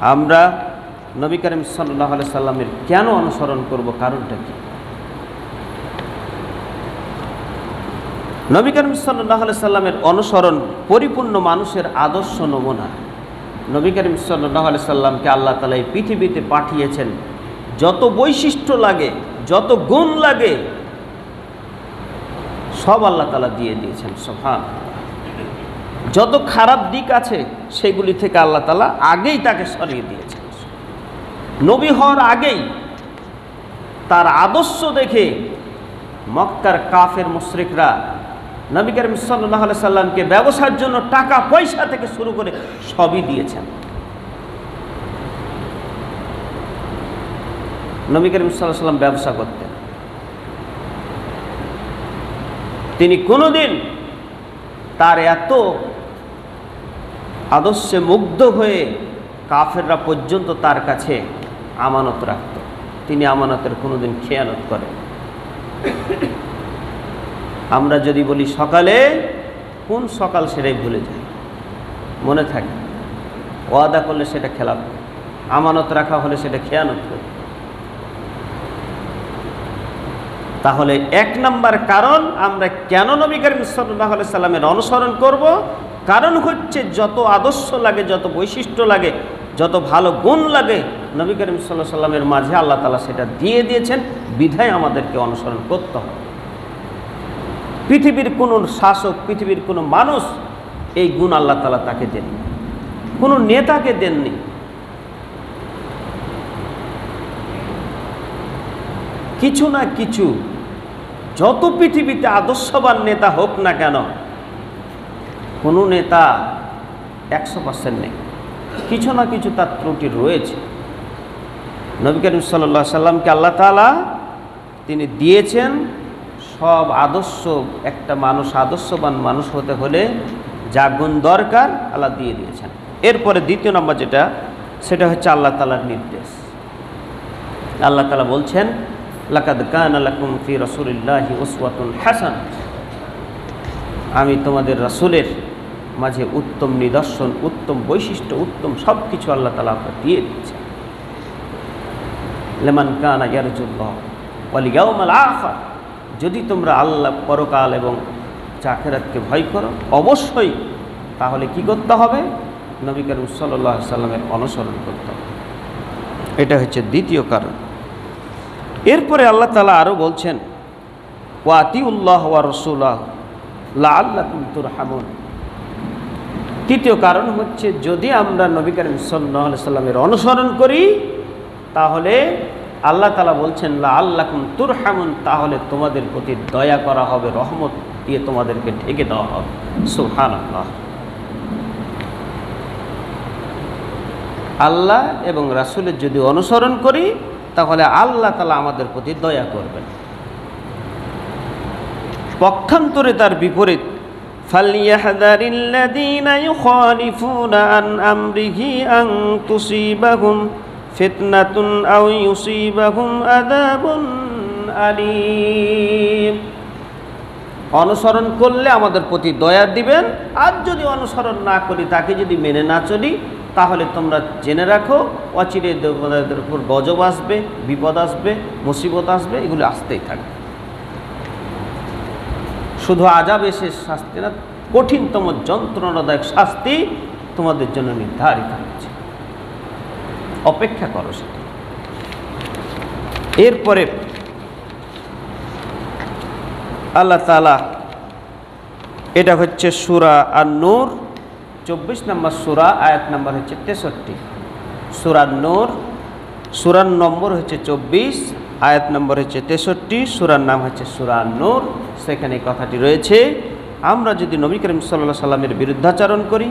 আমরা নবী করিম সাল্লাহ সাল্লামের কেন অনুসরণ করব, কারণটা কি? নবী করিম সাল্লাহ সাল্লামের অনুসরণ পরিপূর্ণ মানুষের আদর্শ নমুনা। নবী করিম সাল্লাহ সাল্লামকে আল্লাহ তালা এই পৃথিবীতে পাঠিয়েছেন। যত বৈশিষ্ট্য লাগে, যত গুণ লাগে, সব আল্লাহ তালা দিয়ে দিয়েছেন সোহান যত খারাপ দিক আছে, সেগুলি থেকে আল্লাহ তালা আগেই তাকে সরিয়ে দিয়েছেন। নবী হওয়ার আগেই তার আদর্শ দেখে মক্কার কাফের মুশ্রিকরা নবী করিম সাল্লাহ সাল্লামকে ব্যবসার জন্য টাকা পয়সা থেকে শুরু করে সবই দিয়েছেন। নবী করিম সাল্লাহ সাল্লাম ব্যবসা করতেন। তিনি কোনোদিন তার এত আদর্শে মুগ্ধ হয়ে কাফেররা পর্যন্ত তার কাছে আমানত রাখত। তিনি আমানতের কোনোদিন খেয়ানত করেন। আমরা যদি বলি সকালে, কোন সকাল সেটাই ভুলে যায়। মনে থাকে, ওয়াদা করলে সেটা খেলাপ আমানত রাখা হলে সেটা খেয়ানত করে তাহলে এক নম্বর কারণ আমরা কেন নবী করিম সাল্লাহ সাল্লামের অনুসরণ করব? কারণ হচ্ছে যত আদর্শ লাগে, যত বৈশিষ্ট্য লাগে, যত ভালো গুণ লাগে, নবী করিম সাল্লাহ সাল্লামের মাঝে আল্লাহ তালা সেটা দিয়ে দিয়েছেন, বিধায় আমাদেরকে অনুসরণ করতে হবে। পৃথিবীর কোনো শাসক, পৃথিবীর কোনো মানুষ এই গুণ আল্লাহ তালা তাকে দেননি। কোনো নেতাকে দেননি। কিছু না কিছু, যত পৃথিবীতে আদর্শবান নেতা হোক না কেন কোনো নেতা একশো পার্সেন্ট নেই। কিছু না কিছু তার ত্রুটি রয়েছে। নবী করিম সাল্লা সাল্লামকে আল্লাহ তালা তিনি দিয়েছেন সব আদর্শ, একটা মানুষ আদর্শবান মানুষ হতে হলে যা গুণ দরকার আল্লাহ দিয়ে দিয়েছেন। এরপরে দ্বিতীয় নম্বর যেটা, সেটা হচ্ছে আল্লাহ তালার নির্দেশ। আল্লাহ তালা বলছেন, লাকাদ কান আলাকুম ফি রসুলিল্লাহি ওসওয়াতুন হাসান আমি তোমাদের রাসূলের মাঝে উত্তম নিদর্শন, উত্তম বৈশিষ্ট্য, উত্তম সব কিছু আল্লাহ তালা আপনার দিয়ে দিয়েছে লেমান কানা ইয়ারজুল্লাহ ওয়ালিয়াউমাল আখার। যদি তোমরা আল্লাহ পরকাল এবং চাকেরাতকে ভয় করো, অবশ্যই তাহলে কি করতে হবে? নবী করিম সাল্লাহ সাল্লামের অনুসরণ করতে হবে। এটা হচ্ছে দ্বিতীয় কারণ। এরপরে আল্লাহ তালা আরও বলছেন ওয়াতি উল্লাহ ওয়া রসুল্লাহ লা আল্লাহ তুর হামুন তৃতীয় কারণ হচ্ছে, যদি আমরা নবী করিম সাল্লাহ সাল্লামের অনুসরণ করি, তাহলে আল্লাহ তালা বলছেন লা আল্লাহ তুর হামুন তাহলে তোমাদের প্রতি দয়া করা হবে, রহমত দিয়ে তোমাদেরকে ঢেকে দেওয়া হবে। সুহান আল্লাহ আল্লাহ এবং রাসুলের যদি অনুসরণ করি, তাহলে আল্লাহ তালা আমাদের প্রতি দয়া করবেন। পক্ষান্তরে তার বিপরীত فليحذر الذين يخالفون عن أمره أن تصيبهم فتنة أو يصيبهم عذاب أليم অনুসরণ করলে আমাদের প্রতি দয়া দিবেন আর যদি অনুসরণ না করি তাকে যদি মেনে না চলি তাহলে তোমরা জেনে রাখো অচিরে দেবতাদের উপর গজব আসবে বিপদ আসবে মুসিবত আসবে এগুলো আসতেই থাকবে শুধু আজাব এসে শাস্তি না, কঠিনতম যন্ত্রণাদায়ক শাস্তি তোমাদের জন্য নির্ধারিত হয়েছে। অপেক্ষা করো সেটা। এরপরে আল্লাহ তালা এটা হচ্ছে সুরা আর নূর চব্বিশ নম্বর সুরা, আয়াত নম্বর হচ্ছে তেষট্টি। সুরার নূর সুরার নম্বর হচ্ছে চব্বিশ আয়াত নম্বর হচ্ছে তেষট্টি, সুরার নাম হচ্ছে সুরা নূর। সেখানে কথাটি রয়েছে, আমরা যদি নবী করিম সাল্লাহ সাল্লামের বিরুদ্ধাচরণ করি,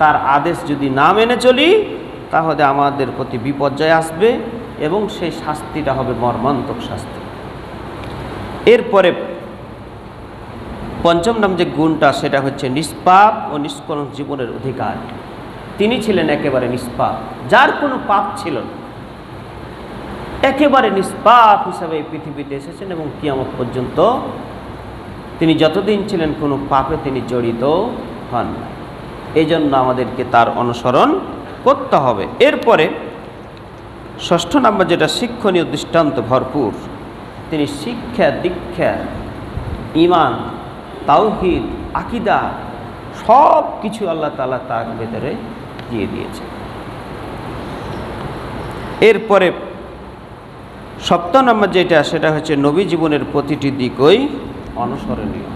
তার আদেশ যদি না মেনে চলি, তাহলে আমাদের প্রতি বিপর্যয় আসবে এবং সেই শাস্তিটা হবে মর্মান্তক শাস্তি। এরপরে পঞ্চম নাম যে গুণটা, সেটা হচ্ছে নিষ্পাপ ও নিষ্কলঙ্ক জীবনের অধিকার। তিনি ছিলেন একেবারে নিষ্পাপ, যার কোনো পাপ ছিল না। একেবারে নিষ্পাপ হিসাবে এই পৃথিবীতে এসেছেন এবং কিয়ামত পর্যন্ত তিনি যতদিন ছিলেন কোনো পাপে তিনি জড়িত হন না এই জন্য আমাদেরকে তার অনুসরণ করতে হবে। এরপরে ষষ্ঠ নাম্বার যেটা শিক্ষণীয় দৃষ্টান্ত ভরপুর, তিনি শিক্ষা, দীক্ষা ইমান তাওহিদ, আকিদা সব কিছু আল্লাহ তালা তার ভেতরে দিয়ে দিয়েছে এরপরে সপ্তম নম্বর যেটা, সেটা হচ্ছে নবী জীবনের প্রতিটি দিকই অনুসরণীয়।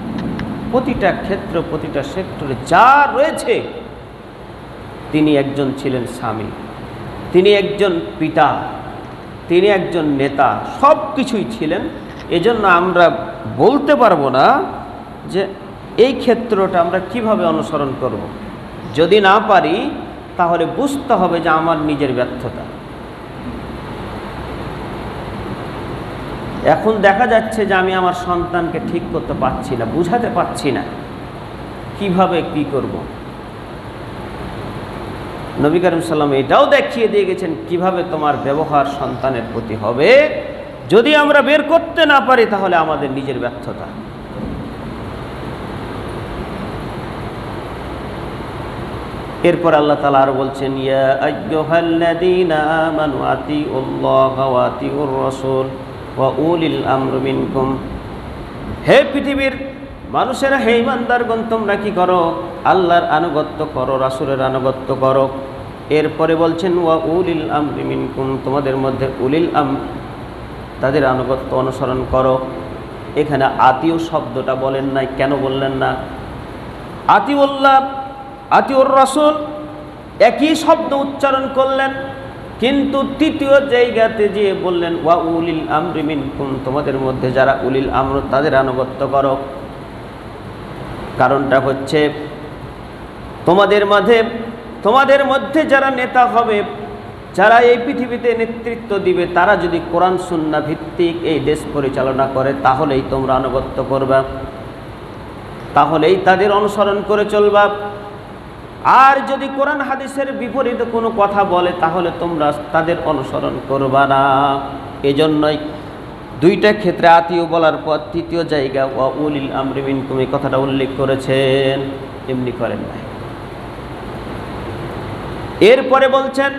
প্রতিটা ক্ষেত্র, প্রতিটা সেক্টরে যা রয়েছে, তিনি একজন ছিলেন স্বামী, তিনি একজন পিতা, তিনি একজন নেতা, সব কিছুই ছিলেন। এজন্য আমরা বলতে পারব না যে এই ক্ষেত্রটা আমরা কীভাবে অনুসরণ করব। যদি না পারি, তাহলে বুঝতে হবে যে আমার নিজের ব্যর্থতা। এখন দেখা যাচ্ছে যে আমি আমার সন্তানকে ঠিক করতে পারছি না, বুঝাতে পারছি না। কীভাবে, কি করব। নবী করিম সাল্লাম এটাও দেখিয়ে দিয়ে গেছেন, কীভাবে তোমার ব্যবহার সন্তানের প্রতি হবে। যদি আমরা বের করতে না পারি, তাহলে আমাদের নিজের ব্যর্থতা। এরপর আল্লাহ তালা আরও বলছেন, ইয়া আইয়ুহাল্লাযীনা আমানু আতিউল্লাহা ওয়া আতিউর রাসূল। ওয়া উলিল হে পৃথিবীর মানুষেরা, হে ইমানদারগণ, তোমরা কি করো? আল্লাহর আনুগত্য করো, রাসূলের আনুগত্য করো। এরপরে বলছেন, ওয়া উলিল আমরি মিনকুম, তোমাদের মধ্যে উলিল আম, তাদের আনুগত্য অনুসরণ করো। এখানে আতিও শব্দটা বলেন নাই, কেন বললেন না? আতিউল্লাহ, আতিউর রাসুল একই শব্দ উচ্চারণ করলেন। কিন্তু তৃতীয় জায়গাতে যেয়ে বললেন, ওয়া উলিল আমরি মিনকুম তোমাদের মধ্যে যারা উলিল আমর, তাদের আনুগত্য করো। কারণটা হচ্ছে, তোমাদের মাঝে, তোমাদের মধ্যে যারা নেতা হবে, যারা এই পৃথিবীতে নেতৃত্ব দিবে, তারা যদি কোরআন সুন্না ভিত্তিক এই দেশ পরিচালনা করে, তাহলেই তোমরা আনুগত্য করবা। তাহলেই তাদের অনুসরণ করে চলবা। আর যদি কোরআন হাদিসের বিপরীতে কোনো কথা বলে, তাহলে তোমরা তাদের অনুসরণ করবা না। এজন্যই দুইটা ক্ষেত্রে আত্মীয় বলার পর তৃতীয় জায়গা, ওয়া উলিল আমরিমিন তুমি কথাটা উল্লেখ করেছেন, এমনি করেন নাই। এরপরে বলছেন,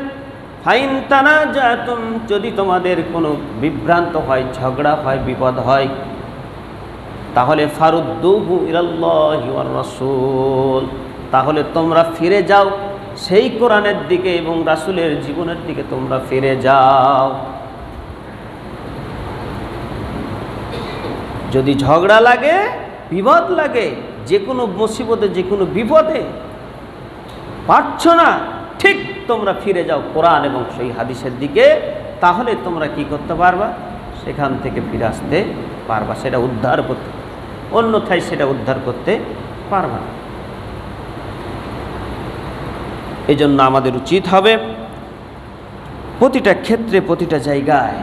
ফাইন তানা জাতুম যদি তোমাদের কোনো বিভ্রান্ত হয়, ঝগড়া হয়, বিপদ হয়, তাহলে ফারুদ্দুহু ইলাল্লাহি ওয়ার রাসূল। তাহলে তোমরা ফিরে যাও সেই কোরআনের দিকে এবং রাসূলের জীবনের দিকে তোমরা ফিরে যাও। যদি ঝগড়া লাগে বিপদ লাগে যে কোনো মুসিবতে যে কোনো বিপদে, পারছ না, ঠিক তোমরা ফিরে যাও কোরআন এবং সেই হাদিসের দিকে, তাহলে তোমরা কি করতে পারবা? সেখান থেকে ফিরে আসতে পারবা, সেটা উদ্ধার করতে। অন্যথায় সেটা উদ্ধার করতে পারবা না। এই জন্য আমাদের উচিত হবে প্রতিটা ক্ষেত্রে, প্রতিটা জায়গায়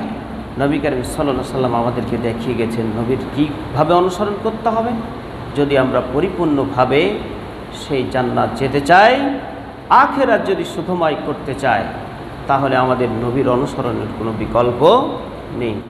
নবী করিম সাল্লাহ সাল্লাম আমাদেরকে দেখিয়ে গেছেন নবীর কীভাবে অনুসরণ করতে হবে। যদি আমরা পরিপূর্ণভাবে সেই জান্নাত যেতে চাই, আখেরাত যদি সুখময় করতে চাই, তাহলে আমাদের নবীর অনুসরণের কোনো বিকল্প নেই।